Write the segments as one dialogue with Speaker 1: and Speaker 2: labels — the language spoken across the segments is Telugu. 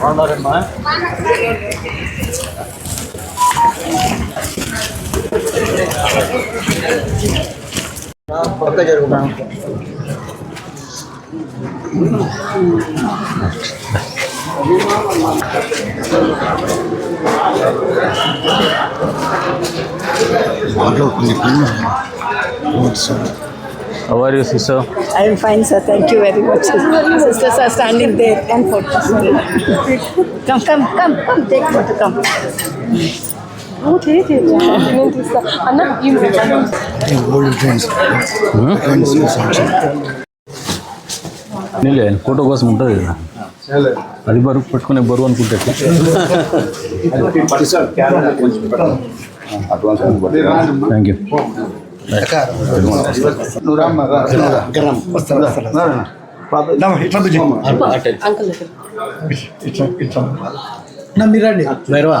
Speaker 1: బాగున్నారమ్మా
Speaker 2: దాంట్లో కొన్ని notes
Speaker 1: How are you, sister?
Speaker 3: I am fine, sir. Thank you very much. Sisters are standing there and photos. Come, come, come, come. Take photo. Come. Oh, take it. నేను తీస్తా. అన్న ఈ
Speaker 2: ఓల్డ్ ఫ్రెండ్స్ ఫ్రెండ్స్
Speaker 1: నీలే ఫోటో కోసం ఉంటుంది కదా అది బరువు పెట్టుకునే బరువు అనుకుంటే ఎట్లా? థ్యాంక్ యూ
Speaker 3: అంకుల్
Speaker 2: మీరండి భైరవా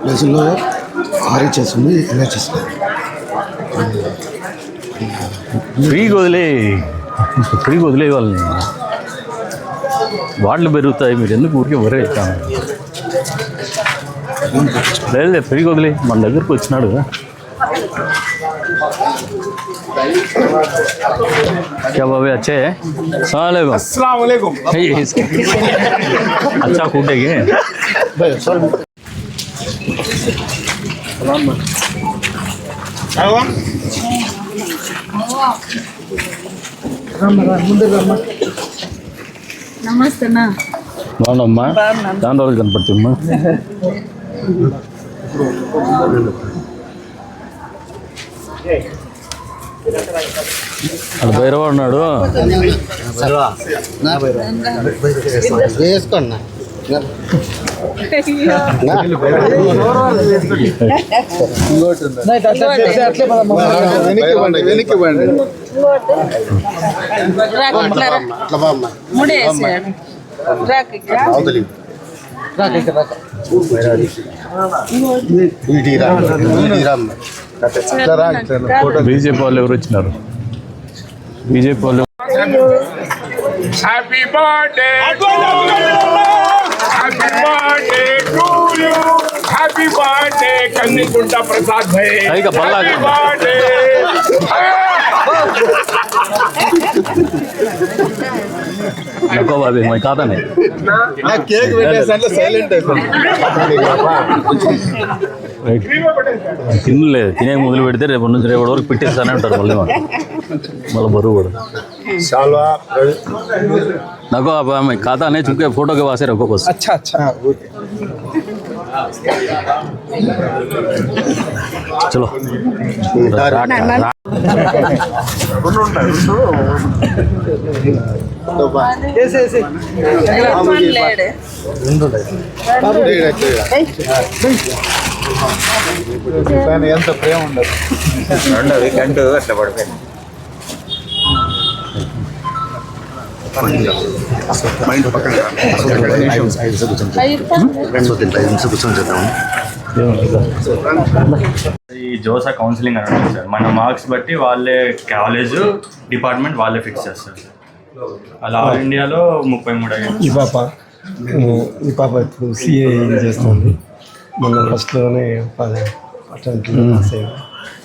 Speaker 2: ప్లేస్లో ఆర్హెచ్ఎస్ ఉంది ఎన్హెచ్ఎస్
Speaker 1: ఫ్రీగా వదిలే ఫ్రీగా వదిలే వాళ్ళని. వాటిలు పెరుగుతాయి మీరు ఎందుకు ఊరికే వరే అవుతాను లేదు లేదు, ఫ్రీగా వదిలే మన దగ్గరకు వచ్చినాడు కదా क्या बाबे अच्छे हैं सलाम वालेकुम अच्छा कूटेंगे
Speaker 3: నమస్తే అన్న
Speaker 1: బాగున్నామ్మా. దాని రోజులు కనపడుతుందమ్మా. అక్కడ భైరవ ఉన్నాడు.
Speaker 2: వేసుకోండి వెనక్కి వెనక్కి ఇవ్వండి అట్లా బామ్మ అవతలి ఇటు రా. ఇటు రామ్మ. ఇట్లా రా, ఇట్లా రా. ఫోటో
Speaker 1: బీజేపీ వాళ్ళు ఎవరు వచ్చినారు బీజేపీ వాళ్ళు
Speaker 4: Happy birthday to you. Happy birthday to you. Happy birthday Kannikunta Prasad bhai.
Speaker 1: నకో బాబే మై కాదనే.
Speaker 2: నా కేక్ పెట్టేసంటే సైలెంట్ అయిపోయింది.
Speaker 1: తినలేదు తినే మొదలు పెడితే రేపు నుంచి రేపటి వరకు పెట్టేస్తానే ఉంటారు మళ్ళీ మళ్ళీ బరువు కూడా.
Speaker 2: చాలా
Speaker 1: నకో బాబా మై కాదానే చుకే ఫోటోకి వాసే రకో చలో
Speaker 2: ఎంత ప్రేమ ఉండదు
Speaker 1: ఉండదు
Speaker 2: గంట అట్లా పడిపోయింది మైండ్ పక్కన ఐదు నిమిషం కూర్చొని చేద్దాము
Speaker 5: ఈ జోసా కౌన్సిలింగ్ అని ఉంటుంది సార్. మన మార్క్స్ బట్టి వాళ్ళే కాలేజ్ డిపార్ట్మెంట్ వాళ్ళే ఫిక్స్ చేస్తారు సార్. అలా ఆల్ ఇండియాలో ముప్పై మూడు
Speaker 6: ఈ పాప ఈ పాప ఇప్పుడు సిఏ చేస్తుంది? మొన్న ఫస్ట్లోనే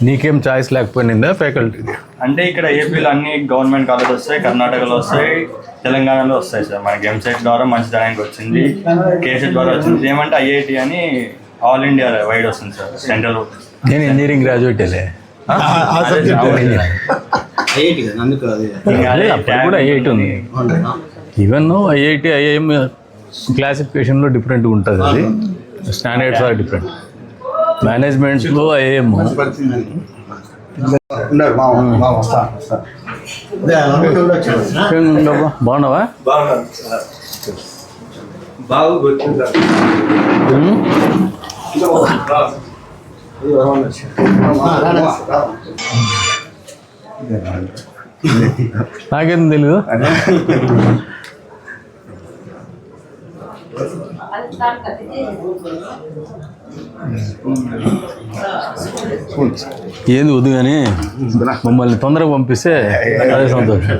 Speaker 1: నీకేం చాయిస్ లేకపోయిందా ఫ్యాకల్టీది
Speaker 5: అంటే ఇక్కడ ఏపీలో అన్ని గవర్నమెంట్ కాలేజ్ వస్తాయి కర్ణాటకలో వస్తాయి తెలంగాణలో వస్తాయి సార్. మనకి ఎంసెట్ ద్వారా మంచి దానికి వచ్చింది కేసెట్ ద్వారా వచ్చింది. ఏమంటే ఐఐటి అని ఆల్ ఇండియా వైడ్ వస్తుంది సార్ సెంట్రల్
Speaker 1: నేను ఇంజనీరింగ్ గ్రాడ్యుయేటేలే అప్పుడు కూడా ఐఐటి ఉంది. ఈవెన్ ఐఐటి ఐఐఎం క్లాసిఫికేషన్లో డిఫరెంట్గా ఉంటుంది అది. స్టాండర్డ్స్ ఆర్ డిఫరెంట్ మేనేజ్మెంట్లో ఐఏఎం
Speaker 2: ఉన్నారు మామ
Speaker 1: నాకేం తెలీదు? ఏంది వద్దు కానీ మమ్మల్ని తొందరగా పంపిస్తే అదే సంతోషం.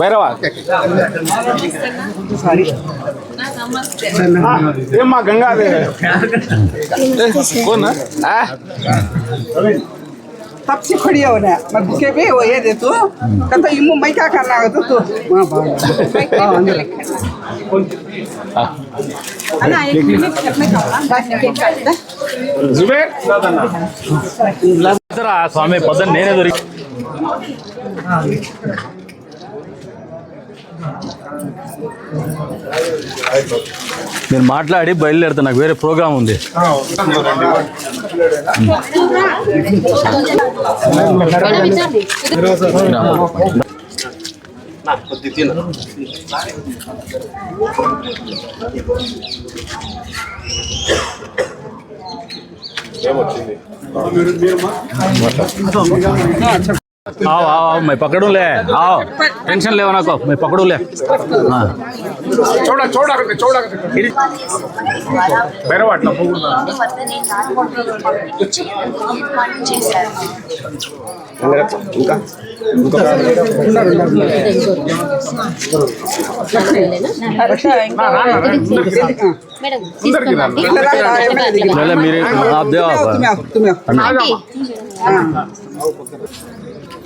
Speaker 2: భైరవా
Speaker 4: ఏమ్మా గంగాదే కోనా
Speaker 7: तब से खड़ी हो रहा मैं भूखे भी हो ये दे तू। कहता इमो मैं क्या करना है? तो तू वहाँ पर हाँ, हाँ। ना एक मिनट में खाऊँगा।
Speaker 4: जुबेर?
Speaker 1: हाँ। స్వామి పొద్దున్న నేనే దొరికి మీరు మాట్లాడి బయలుదేరుతా నాకు వేరే ప్రోగ్రామ్ ఉంది. ఏమొచ్చింది? आओ आओ आओ मैं पकड़ू ले आओ टेंशन ले నాకు मैं पकड़ू ले हाँ
Speaker 4: చూడ చూడకండి చూడకండి భైరవ అట్లా పోకుండా ముందరికి రా
Speaker 1: ले ले मेरे आप दे आप
Speaker 7: तुम्हें आओ तुम्हें आओ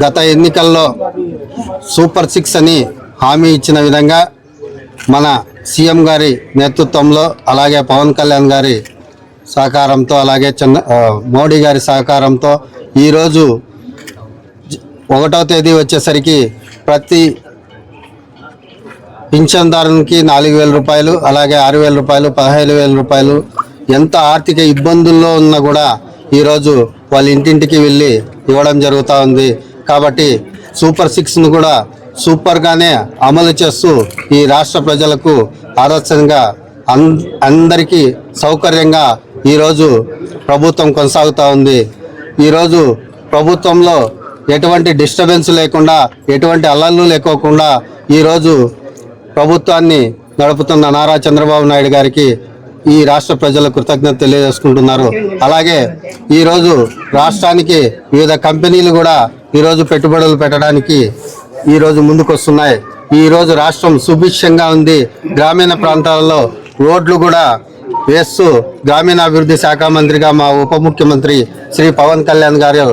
Speaker 8: గత ఎన్నికల్లో సూపర్ సిక్స్ అని హామీ ఇచ్చిన విధంగా మన సీఎం గారి నేతృత్వంలో అలాగే పవన్ కళ్యాణ్ గారి సహకారంతో అలాగే చంద్ర మోడీ గారి సహకారంతో ఈరోజు ఒకటో తేదీ వచ్చేసరికి ప్రతి పింఛన్దారునికి నాలుగు వేల రూపాయలు అలాగే ఆరు వేల రూపాయలు పదహైదు వేల రూపాయలు ఎంత ఆర్థిక ఇబ్బందుల్లో ఉన్నా కూడా ఈరోజు వాళ్ళ ఇంటింటికి వెళ్ళి ఇవ్వడం జరుగుతూ ఉంది. కాబట్టి సూపర్ సిక్స్ను కూడా సూపర్గానే అమలు చేస్తూ ఈ రాష్ట్ర ప్రజలకు ఆదర్శంగా అన్ అందరికీ సౌకర్యంగా ఈరోజు ప్రభుత్వం కొనసాగుతూ ఉంది. ఈరోజు ప్రభుత్వంలో ఎటువంటి డిస్టర్బెన్స్ లేకుండా ఎటువంటి అల్లర్లు లేకోకుండా ఈరోజు ప్రభుత్వాన్ని నడుపుతున్న నారా చంద్రబాబు నాయుడు గారికి ఈ రాష్ట్ర ప్రజల కృతజ్ఞత తెలియజేసుకుంటున్నారు. అలాగే ఈరోజు రాష్ట్రానికి వివిధ కంపెనీలు కూడా ఈరోజు పెట్టుబడులు పెట్టడానికి ఈరోజు ముందుకొస్తున్నాయి. ఈరోజు రాష్ట్రం సుభిక్షంగా ఉంది. గ్రామీణ ప్రాంతాలలో రోడ్లు కూడా వేస్తూ గ్రామీణాభివృద్ధి శాఖ మంత్రిగా మా ఉప ముఖ్యమంత్రి శ్రీ పవన్ కళ్యాణ్ గారు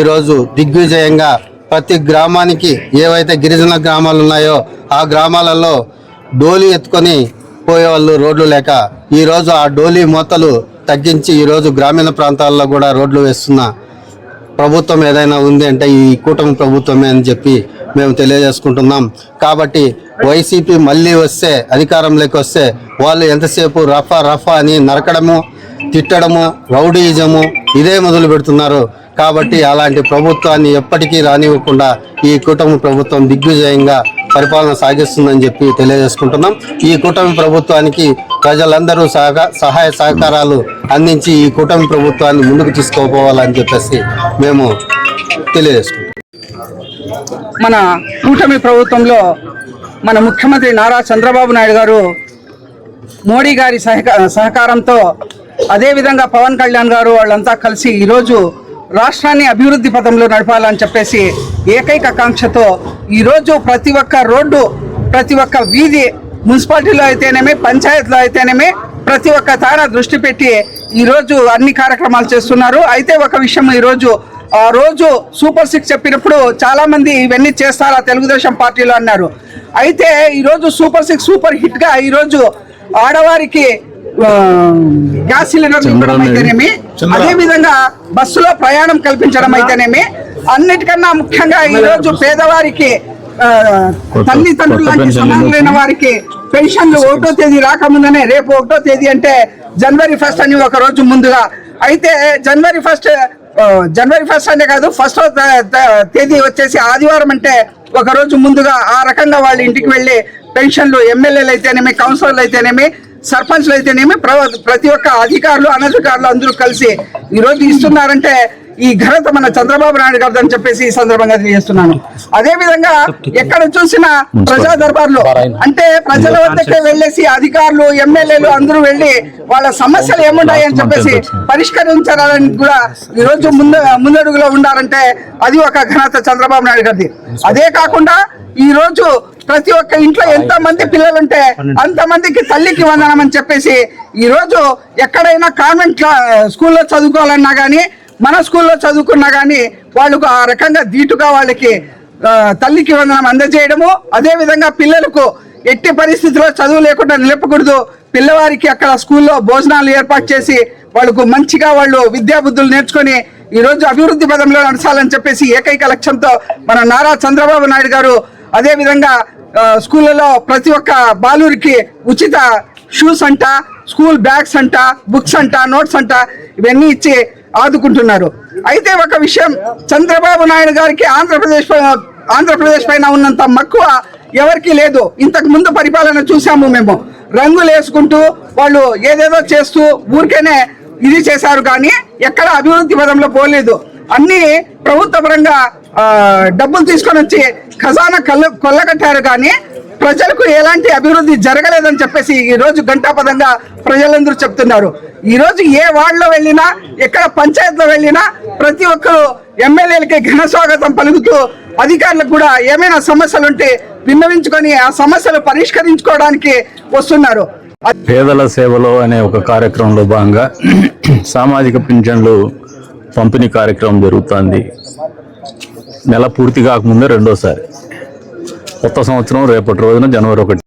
Speaker 8: ఈరోజు దిగ్విజయంగా ప్రతి గ్రామానికి ఏవైతే గిరిజన గ్రామాలు ఉన్నాయో ఆ గ్రామాలలో డోలి ఎత్తుకొని పోయేవాళ్ళు రోడ్లు లేక ఈరోజు ఆ డోలీ మూతలు తగ్గించి ఈరోజు గ్రామీణ ప్రాంతాల్లో కూడా రోడ్లు వేస్తున్న ప్రభుత్వం ఏదైనా ఉంది అంటే ఈ కూటమి ప్రభుత్వమే అని చెప్పి మేము తెలియజేసుకుంటున్నాం. కాబట్టి వైసీపీ మళ్ళీ వస్తే అధికారంలోకి వస్తే వాళ్ళు ఎంతసేపు రఫా రఫా అని నరకడము తిట్టడము రౌడీయిజము ఇదే మొదలు పెడుతున్నారు. కాబట్టి అలాంటి ప్రభుత్వాన్ని ఎప్పటికీ రానివ్వకుండా ఈ కూటమి ప్రభుత్వం దిగ్విజయంగా పరిపాలన సాగిస్తుందని చెప్పి తెలియజేసుకుంటున్నాం. ఈ కూటమి ప్రభుత్వానికి ప్రజలందరూ సహక సహాయ సహకారాలు అందించి ఈ కూటమి ప్రభుత్వాన్ని ముందుకు తీసుకోపోవాలని చెప్పేసి మేము తెలియజేసుకుంటాం
Speaker 7: మన కూటమి ప్రభుత్వంలో మన ముఖ్యమంత్రి నారా చంద్రబాబు నాయుడు గారు మోడీ గారి సహక సహకారంతో అదేవిధంగా పవన్ కళ్యాణ్ గారు వాళ్ళంతా కలిసి ఈరోజు రాష్ట్రాన్ని అభివృద్ధి పథంలో నడపాలని చెప్పేసి ఏకైక కాంక్షతో ఈరోజు ప్రతి ఒక్క రోడ్డు ప్రతి ఒక్క వీధి మున్సిపాలిటీలో అయితేనేమి పంచాయతీలో అయితేనేమి ప్రతి ఒక్క తార దృష్టి పెట్టి ఈరోజు అన్ని కార్యక్రమాలు చేస్తున్నారు. అయితే ఒక విషయం ఈరోజు ఆ రోజు సూపర్ సిక్స్ చెప్పినప్పుడు చాలామంది ఇవన్నీ చేస్తారా తెలుగుదేశం పార్టీలో అన్నారు. అయితే ఈరోజు సూపర్ సిక్స్ సూపర్ హిట్గా ఈరోజు ఆడవారికి గ్యాస్ సిలిండర్ అయితేనేమి అదే విధంగా బస్సులో ప్రయాణం కల్పించడం అయితేనేమి అన్నిటికన్నా ముఖ్యంగా ఈరోజు పేదవారికి ఆ, తల్లిదండ్రులు లాంటి
Speaker 1: పెన్షన్లు
Speaker 7: సమానులైన వారికి పెన్షన్లు ఒకటో తేదీ రాకముందనే రేపు ఒకటో తేదీ అంటే జనవరి ఫస్ట్ అని ఒక రోజు ముందుగా. అయితే జనవరి ఫస్ట్ జనవరి ఫస్ట్ అనే కాదు ఫస్ట్ తేదీ వచ్చేసి ఆదివారం అంటే ఒక రోజు ముందుగా ఆ రకంగా వాళ్ళ ఇంటికి వెళ్ళి పెన్షన్లు ఎమ్మెల్యేలు అయితేనేమి కౌన్సిలర్లు అయితేనేమి సర్పంచ్లు అయితేనేమి ప్ర- ప్రతి ఒక్క అధికారులు అనధికారులు అందరూ కలిసి ఈ రోజు ఇస్తున్నారంటే ఈ ఘనత మన చంద్రబాబు నాయుడు గారు అని చెప్పేసి ఈ సందర్భంగా తెలియజేస్తున్నాను. అదే విధంగా ఎక్కడ చూసినా ప్రజా దర్బార్లు అంటే ప్రజల వద్దకే వెళ్ళేసి అధికారులు ఎమ్మెల్యేలు అందరూ వెళ్ళి వాళ్ళ సమస్యలు ఏమున్నాయి అని చెప్పేసి పరిష్కరించాలని కూడా ఈ రోజు ముందు ముందడుగులో ఉండాలంటే అది ఒక ఘనత చంద్రబాబు నాయుడు గారిది. అదే కాకుండా ఈ రోజు ప్రతి ఒక్క ఇంట్లో ఎంత మంది పిల్లలుంటే అంత మందికి తల్లికి వందనం అని చెప్పేసి ఈ రోజు ఎక్కడైనా కాన్వెంట్ క్లా- స్కూల్లో చదువుకోవాలన్నా కానీ మన స్కూల్లో చదువుకున్నా కానీ వాళ్ళకు ఆ రకంగా ధీటుగా వాళ్ళకి తల్లికి వందనం అందజేయడము. అదే విధంగా పిల్లలకు ఎట్టి పరిస్థితుల్లో చదువు లేకుండా నిలపకూడదు. పిల్లవారికి అక్కడ స్కూల్లో భోజనాలు ఏర్పాటు చేసి వాళ్ళకు మంచిగా వాళ్ళు విద్యాబుద్ధులు నేర్చుకొని ఈ రోజు అభివృద్ధి పదంలో నడచాలని చెప్పేసి ఏకైక లక్ష్యంతో మన నారా చంద్రబాబు నాయుడు గారు అదే విధంగా స్కూళ్ళలో ప్రతి ఒక్క బాలురికి ఉచిత షూస్ అంట స్కూల్ బ్యాగ్స్ అంట బుక్స్ అంట నోట్స్ అంట ఇవన్నీ ఇచ్చి ఆదుకుంటున్నారు. అయితే ఒక విషయం చంద్రబాబు నాయుడు గారికి ఆంధ్రప్రదేశ్ ఆంధ్రప్రదేశ్ పైన ఉన్నంత మక్కువ ఎవరికీ లేదు. ఇంతకు ముందు పరిపాలన చూసాము మేము. రంగులు వేసుకుంటూ వాళ్ళు ఏదేదో చేస్తూ ఊరికేనే ఇది చేశారు కానీ ఎక్కడ అభివృద్ధి పదంలో పోలేదు. అన్ని ప్రభుత్వ పరంగా డబ్బులు తీసుకొని వచ్చి ఖజానా కళ్ళ కొల్లగట్టారు కానీ ప్రజలకు ఎలాంటి అభివృద్ధి జరగలేదని చెప్పేసి ఈ రోజు గంటాపదంగా ప్రజలందరూ చెప్తున్నారు. ఈరోజు ఏ వార్డులో వెళ్ళినా ఎక్కడ పంచాయతీలో వెళ్ళినా ప్రతి ఒక్కరు ఎమ్మెల్యేలకి ఘన స్వాగతం పలుకుతూ అధికారులకు కూడా ఏమైనా సమస్యలు ఉంటే విన్నవించుకొని ఆ సమస్యలు పరిష్కరించుకోవడానికి వస్తున్నారు.
Speaker 1: పేదల సేవలో అనే ఒక కార్యక్రమంలో భాగంగా సామాజిక పింఛన్లు పంపిణీ కార్యక్రమం జరుగుతుంది. నెల పూర్తి కాకముందే రెండోసారి. కొత్త సంవత్సరం రేపటి రోజున జనవరి ఒకటి.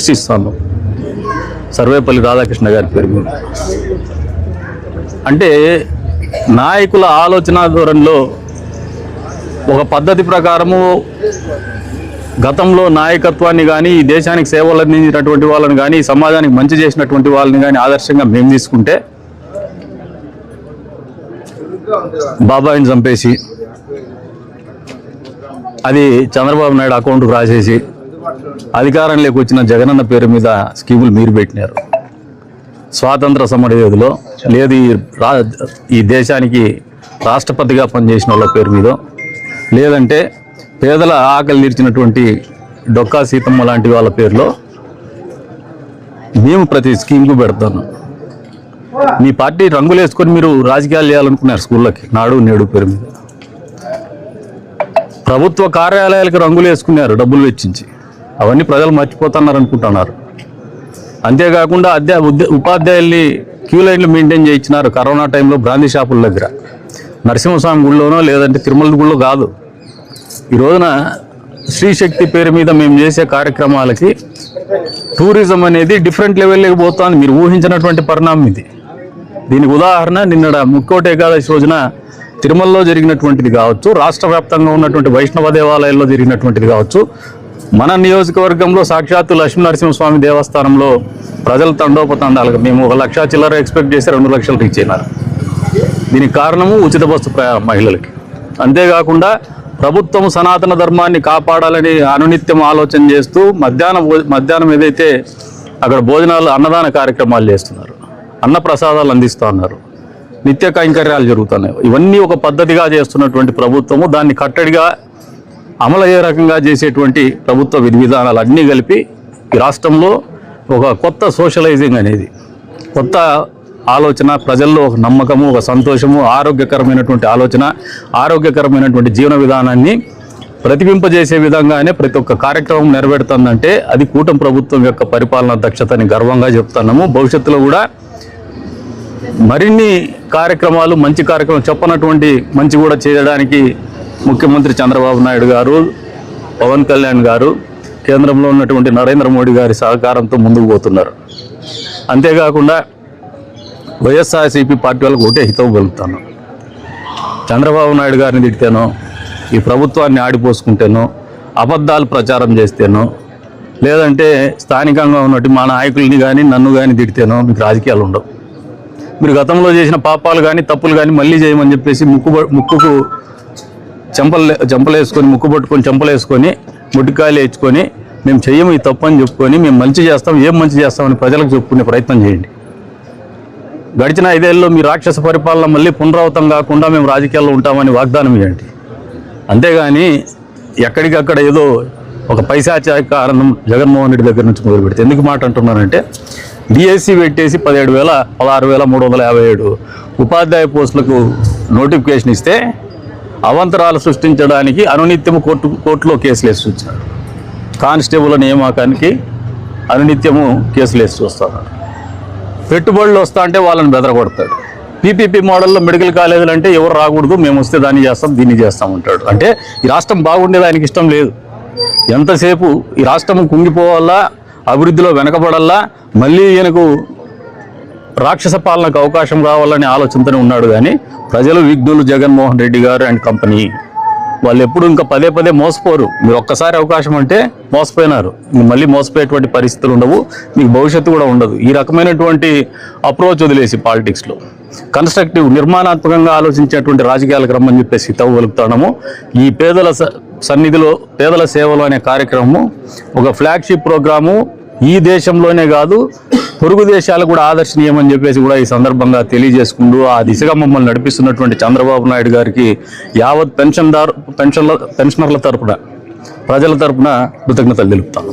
Speaker 1: ఇస్తాను. సర్వేపల్లి రాధాకృష్ణ గారి పేరు మీద. అంటే నాయకుల ఆలోచన ధోరణిలో ఒక పద్ధతి ప్రకారము గతంలో నాయకత్వాన్ని కానీ ఈ దేశానికి సేవలు అందించినటువంటి వాళ్ళని కానీ సమాజానికి మంచి చేసినటువంటి వాళ్ళని కానీ ఆదర్శంగా మేము తీసుకుంటే బాబాయిని చంపేసి అది చంద్రబాబు నాయుడు అకౌంట్కి రాసేసి అధికారంలోకి వచ్చిన జగనన్న పేరు మీద స్కీములు మీరు పెట్టినారు. స్వాతంత్ర సమరయోధులో లేదు ఈ రా ఈ దేశానికి రాష్ట్రపతిగా పనిచేసిన వాళ్ళ పేరు మీద లేదంటే పేదల ఆకలి తీర్చినటువంటి డొక్కా సీతమ్మ లాంటి వాళ్ళ పేరులో మేము ప్రతి స్కీమ్కు పెడతాను మీ పార్టీ రంగులు వేసుకొని మీరు రాజకీయాలు చేయాలనుకున్నారు స్కూళ్ళకి నాడు నేడు పేరు మీద. ప్రభుత్వ కార్యాలయాలకు రంగులు వేసుకున్నారు డబ్బులు వెచ్చించి. అవన్నీ ప్రజలు మర్చిపోతున్నారు అనుకుంటున్నారు. అంతేకాకుండా అధ్యా ఉపాధ్యాయుల్ని క్యూ లైన్లు మెయింటైన్ చేయించినారు కరోనా టైంలో బ్రాందీ షాపుల దగ్గర. నరసింహస్వామి గుడిలోనో లేదంటే తిరుమల గుడిలో కాదు. ఈ రోజున శ్రీశక్తి పేరు మీద మేము చేసే కార్యక్రమాలకి టూరిజం అనేది డిఫరెంట్ లెవెల్లోకి పోతుంది. మీరు ఊహించినటువంటి పరిణామం ఇది. దీనికి ఉదాహరణ నిన్న ముక్కోటి ఏకాదశి రోజున తిరుమలలో జరిగినటువంటిది కావచ్చు రాష్ట్ర వ్యాప్తంగా ఉన్నటువంటి వైష్ణవ దేవాలయాల్లో జరిగినటువంటిది కావచ్చు మన నియోజకవర్గంలో సాక్షాత్తు లక్ష్మీ నరసింహస్వామి దేవస్థానంలో ప్రజల తండోపతండాలుగా మేము ఒక లక్ష చిల్లర ఎక్స్పెక్ట్ చేసి రెండు లక్షలు రీచ్ అయినారు దీనికి కారణము ఉచిత బస్సు మహిళలకి. అంతేకాకుండా ప్రభుత్వం సనాతన ధర్మాన్ని కాపాడాలని అనునిత్యం ఆలోచన చేస్తూ మధ్యాహ్నం మధ్యాహ్నం ఏదైతే అక్కడ భోజనాలు అన్నదాన కార్యక్రమాలు చేస్తున్నారు అన్న ప్రసాదాలు అందిస్తూ ఉన్నారు నిత్య కైంకర్యాలు జరుగుతున్నాయి. ఇవన్నీ ఒక పద్ధతిగా చేస్తున్నటువంటి ప్రభుత్వము దాన్ని కట్టడిగా అమలు అయ్యే రకంగా చేసేటువంటి ప్రభుత్వ విధి విధానాలు అన్నీ కలిపి ఈ రాష్ట్రంలో ఒక కొత్త సోషలైజింగ్ అనేది కొత్త ఆలోచన ప్రజల్లో ఒక నమ్మకము ఒక సంతోషము ఆరోగ్యకరమైనటువంటి ఆలోచన ఆరోగ్యకరమైనటువంటి జీవన విధానాన్ని ప్రతిబింపజేసే విధంగానే ప్రతి ఒక్క కార్యక్రమం నెరవేరుతుందంటే అది కూటమి ప్రభుత్వం యొక్క పరిపాలనా దక్షతని గర్వంగా చెప్తున్నాము. భవిష్యత్తులో కూడా మరిన్ని కార్యక్రమాలు మంచి కార్యక్రమం చెప్పనటువంటి మంచి కూడా చేయడానికి ముఖ్యమంత్రి చంద్రబాబు నాయుడు గారు పవన్ కళ్యాణ్ గారు కేంద్రంలో ఉన్నటువంటి నరేంద్ర మోడీ గారి సహకారంతో ముందుకు పోతున్నారు. అంతేకాకుండా వైఎస్ఆర్సీపీ పార్టీ వాళ్ళకి ఒకటే హితవు పలుకుతాను చంద్రబాబు నాయుడు గారిని తిడితేనో ఈ ప్రభుత్వాన్ని ఆడిపోసుకుంటేనో అబద్ధాలు ప్రచారం చేస్తేనో లేదంటే స్థానికంగా ఉన్నట్టు మా నాయకుల్ని కానీ నన్ను కానీ తిడితేనో మీకు రాజకీయాలు ఉండవు. మీరు గతంలో చేసిన పాపాలు కానీ తప్పులు కానీ మళ్ళీ చేయమని చెప్పేసి ముక్కు ముక్కుకు చెంపలు చెంపలేసుకొని ముక్కు పట్టుకొని చెంపలేసుకొని ముట్టికాయలు వేసుకొని మేము చెయ్యము ఈ తప్పు అని చెప్పుకొని మేము మంచి చేస్తాం ఏం మంచి చేస్తామని ప్రజలకు చెప్పుకునే ప్రయత్నం చేయండి. గడిచిన ఐదేళ్ళలో మీ రాక్షస పరిపాలన మళ్ళీ పునరావృతం కాకుండా మేము రాజకీయాల్లో ఉంటామని వాగ్దానం ఇవ్వండి అంతేగాని ఎక్కడికక్కడ ఏదో ఒక పైశాచాక ఆనందం జగన్మోహన్ రెడ్డి దగ్గర నుంచి మొదలు పెడితే ఎందుకు మాట అంటున్నానంటే డిఎస్సి పెట్టేసి పదిహేడు వేల పదహారు వేల మూడు వందల యాభై ఏడు ఉపాధ్యాయ పోస్టులకు నోటిఫికేషన్ ఇస్తే అవంతరాలు సృష్టించడానికి అనునిత్యము కోర్టు కోర్టులో కేసులు వేసి వచ్చారు. కానిస్టేబుల్ నియామకానికి అనునిత్యము కేసులు వేసి చూస్తారు పెట్టుబడులు వస్తా అంటే వాళ్ళని బెదరగొడతాడు. పీపీపీ మోడల్లో మెడికల్ కాలేజీలు అంటే ఎవరు రాకూడదు మేము వస్తే దాన్ని చేస్తాం దీన్ని చేస్తాం అంటాడు. అంటే ఈ రాష్ట్రం బాగుండేది ఆయనకి ఇష్టం లేదు. ఎంతసేపు ఈ రాష్ట్రం కుంగిపోవాలా అభివృద్ధిలో వెనకబడల్లా మళ్ళీ ఈయనకు రాక్షస పాలనకు అవకాశం రావాలనే ఆలోచనతోనే ఉన్నాడు కానీ ప్రజలు విఘ్నులు జగన్మోహన్ రెడ్డి గారు అండ్ కంపెనీ. వాళ్ళు ఎప్పుడు ఇంకా పదే పదే మోసపోరు. మీరు ఒక్కసారి అవకాశం అంటే మోసపోయినారు. మళ్ళీ మోసపోయేటువంటి పరిస్థితులు ఉండవు. మీకు భవిష్యత్తు కూడా ఉండదు. ఈ రకమైనటువంటి అప్రోచ్ వదిలేసి పాలిటిక్స్లో కన్స్ట్రక్టివ్ నిర్మాణాత్మకంగా ఆలోచించేటువంటి రాజకీయాలకు రమ్మని చెప్పేసి తవ్వు ఈ పేదల స- సన్నిధిలో పేదల సేవలు అనే కార్యక్రమము ఒక ఫ్లాగ్షిప్ ప్రోగ్రాము ఈ దేశంలోనే కాదు పొరుగు దేశాలు కూడా ఆదర్శనీయమని చెప్పేసి కూడా ఈ సందర్భంగా తెలియజేసుకుంటూ ఆ దిశగా మమ్మల్ని నడిపిస్తున్నటువంటి చంద్రబాబు నాయుడు గారికి యావత్ పెన్షన్దారు పెన్షన్ల పెన్షనర్ల తరపున ప్రజల తరపున కృతజ్ఞతలు తెలుపుతాను.